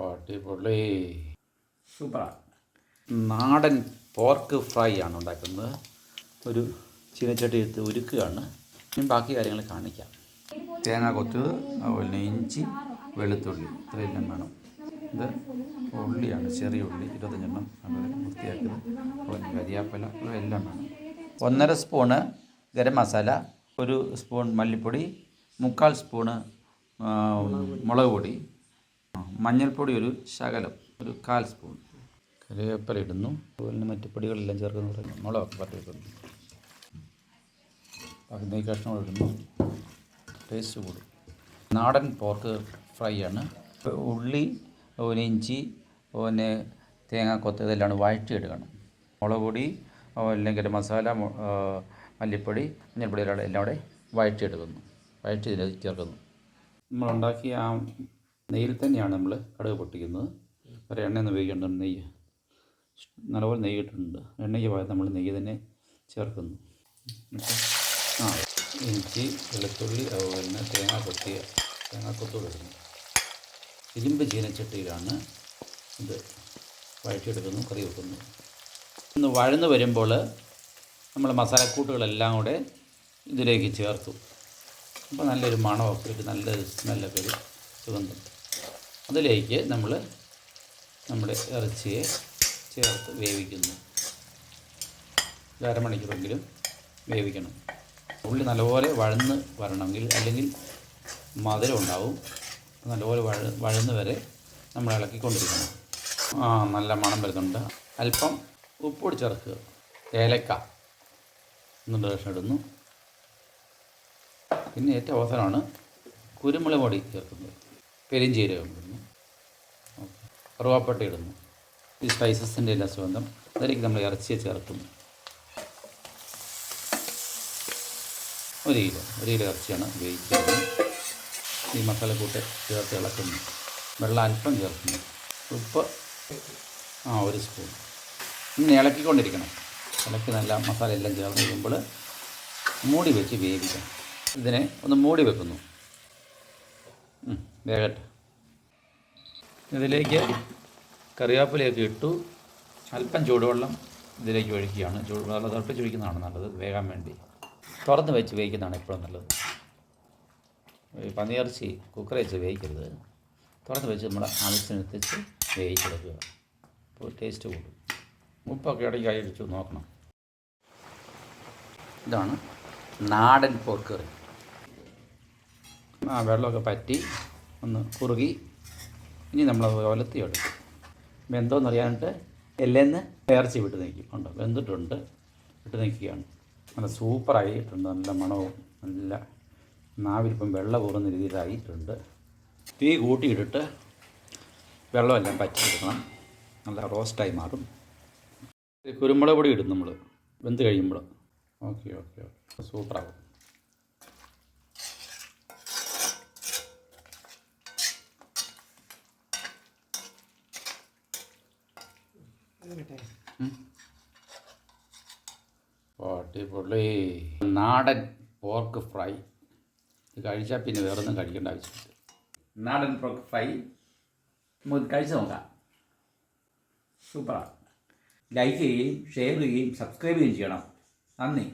അടിപൊളി. സൂപ്പറാണ് നാടൻ പോർക്ക് ഫ്രൈ ആണ് ഉണ്ടാക്കുന്നത്. ഒരു ചീനച്ചട്ടി എടുത്ത് ഉരുക്കുകയാണ്. ഞാൻ ബാക്കി കാര്യങ്ങൾ കാണിക്കാം. തേങ്ങ കൊത്ത് അതുപോലെ ഇഞ്ചി വെളുത്തുള്ളി ഇത്രയെല്ലാം വേണം. ഇത് ഉള്ളിയാണ് ചെറിയ ഉള്ളി ഇരുപത്തഞ്ചെണ്ണം അതുപോലെ വൃത്തിയാക്കുന്നത് അതുപോലെ കരിയാപ്പല എല്ലാം വേണം. ഒന്നര സ്പൂണ് ഗരം മസാല ഒരു സ്പൂൺ മല്ലിപ്പൊടി മുക്കാൽ സ്പൂണ് മുളക് പൊടി മഞ്ഞൾപ്പൊടി ഒരു ശകലം ഒരു കാൽ സ്പൂൺ. കറിവേപ്പില ഇടുന്നു. അതുപോലെ മറ്റു പൊടികളെല്ലാം ചേർക്കുന്നു. പറയുന്നു മുളകൊക്കെ പറ്റി വെക്കുന്നു ബാക്കി നെയ് കഷ്ണം ഇടുന്നു. ടേസ്റ്റ് കൂടും. നാടൻ പോർക്ക് ഫ്രൈ ആണ്. ഉള്ളി അതുപോലെ ഇഞ്ചി അതുപോലെ തേങ്ങാക്കൊത്ത് ഇതെല്ലാം വഴറ്റിയെടുക്കണം. മുളക് പൊടി അല്ലെങ്കിൽ മസാല മല്ലിപ്പൊടി മഞ്ഞൾപ്പൊടി എല്ലാം എല്ലാം കൂടെ വഴറ്റിയെടുക്കുന്നു. വഴറ്റി ഇതിൽ ചേർക്കുന്നു. നമ്മളുണ്ടാക്കിയ ആ നെയ്യിൽ തന്നെയാണ് നമ്മൾ കടുക് പൊട്ടിക്കുന്നത്. ഒരു എണ്ണയൊന്നും ഉപയോഗിക്കേണ്ട നെയ്യ്. നല്ലപോലെ ഇട്ടിട്ടുണ്ട് എണ്ണയ്ക്ക് പകരം നമ്മൾ നെയ്യ് തന്നെ ചേർക്കുന്നു. ആ ഇഞ്ചി വെളുത്തുള്ളി അതുപോലെ തന്നെ തേങ്ങ കൊത്തിയ തേങ്ങ കൊത്തുകൂടെ ഇടുന്നു ഇരുമ്പ് ചീനച്ചട്ടിയിലാണ് ഇത് വഴറ്റിയെടുക്കുന്നു കറി വെക്കുന്നു. ഒന്ന് വഴന്ന് വരുമ്പോൾ നമ്മൾ മസാലക്കൂട്ടുകളെല്ലാം കൂടെ ഇതിലേക്ക് ചേർത്തു. അപ്പോൾ നല്ലൊരു മണമൊക്കെ നല്ലൊരു സ്മെല്ലൊക്കെ ഒരു സുഗന്ധം. അതിലേക്ക് നമ്മൾ നമ്മുടെ ഇറച്ചിയെ ചേർത്ത് വേവിക്കുന്നു. അരമണിക്കൂറെങ്കിലും വേവിക്കണം. ഉള്ളി നല്ലപോലെ വഴന്ന് വരണമെങ്കിൽ അല്ലെങ്കിൽ മധുരം ഉണ്ടാവും. നല്ലപോലെ വഴ വഴന്ന് വരെ നമ്മൾ ഇളക്കിക്കൊണ്ടിരിക്കണം. ആ നല്ല മണം വരുന്നുണ്ട്. അല്പം ഉപ്പൊടി ചേർക്കുക. ഏലക്ക. എന്നുള്ള കഷ്ണം ഇടുന്നു. പിന്നെ ഏറ്റവും അവസരമാണ് കുരുമുളക് പൊടി ചേർക്കുന്നത്. പെരിഞ്ചീരകം ഇടുന്നു കറുവാപ്പട്ട ഇടുന്നു. ഈ സ്പൈസസിന്റെ എല്ലാ സുഗന്ധം അതിലേക്ക് നമ്മൾ ഇറച്ചിയെ ചേർക്കുന്നു. ഒരു കിലോ ഒരു കിലോ ഇറച്ചിയാണ് ഉപയോഗിക്കുന്നത്. ഈ മസാലക്കൂട്ട് ചേർത്ത് ഇളക്കുന്നു. വെള്ളം അല്പം ചേർക്കുന്നു. ഉപ്പ് ആ ഒരു സ്പൂൺ. ഇങ്ങനെ ഇളക്കിക്കൊണ്ടിരിക്കണം. ഇളക്കി നല്ല മസാല എല്ലാം ചേർന്ന് കഴിയുമ്പോൾ മൂടി വെച്ച് വേവിക്കണം. ഇതിനെ ഒന്ന് മൂടി വെക്കുന്നു. വേകട്ടെ ഇതിലേക്ക് കറിവേപ്പിലയൊക്കെ ഇട്ടു. അല്പം ചൂടുവെള്ളം ഇതിലേക്ക് ഒഴിക്കുകയാണ്. ചൂടുവെള്ളം തിളപ്പിച്ച് ഒഴിക്കുന്നതാണ് നല്ലത്. വേകാൻ വേണ്ടി. തുറന്ന് വെച്ച് വേവിക്കുന്നതാണ് എപ്പോഴും നല്ലത്. പന്നിയിറച്ചി കുക്കറിൽ വെച്ച് വേവിക്കരുത്. തുറന്ന് വെച്ച് നമ്മുടെ ആവശ്യത്തിനനുസരിച്ച് വേവിച്ചെടുക്കുക. അപ്പോൾ ടേസ്റ്റ് കൂടും. ഉപ്പൊക്കെ ഇടയ്ക്ക് കൈ നോക്കണം. ഇതാണ് നാടൻ പോർക്ക് ആ വെള്ളമൊക്കെ പറ്റി. ഒന്ന് കുറുകി. ഇനി നമ്മൾ ഒലത്തി എടുക്കും വെന്തോന്ന് അറിയാനായിട്ട് എല്ലേന്ന് ഇറച്ചി വിട്ട് നിൽക്കും ഉണ്ട് വെന്തിട്ടുണ്ട്. വിട്ട് നിൽക്കുകയാണ് നല്ല സൂപ്പറായിട്ടുണ്ട് നല്ല മണവും. നല്ല നാവിലിപ്പം വെള്ളം കൂറുന്ന രീതിയിലായിട്ടുണ്ട്. തീ കൂട്ടിയിട്ടിട്ട് വെള്ളമെല്ലാം പറ്റിയെടുക്കണം. നല്ല റോസ്റ്റായി മാറും. കുരുമുളക് പൊടി ഇടും നമ്മൾ വെന്ത് കഴിയുമ്പോൾ ഓക്കെ ഓക്കെ ഓക്കെ. സൂപ്പറാകും അടിപൊളി. നാടൻ പോർക്ക് ഫ്രൈ ഇത് കഴിച്ചാൽ പിന്നെ വേറൊന്നും കഴിക്കേണ്ട ആവശ്യമില്ല. നാടൻ പോർക്ക് ഫ്രൈ നമുക്ക് കഴിച്ചു നോക്കാം. സൂപ്പറാണ് ലൈക്ക് ചെയ്യുകയും ഷെയർ ചെയ്യുകയും സബ്സ്ക്രൈബ് ചെയ്യുകയും ചെയ്യണം. നന്ദി.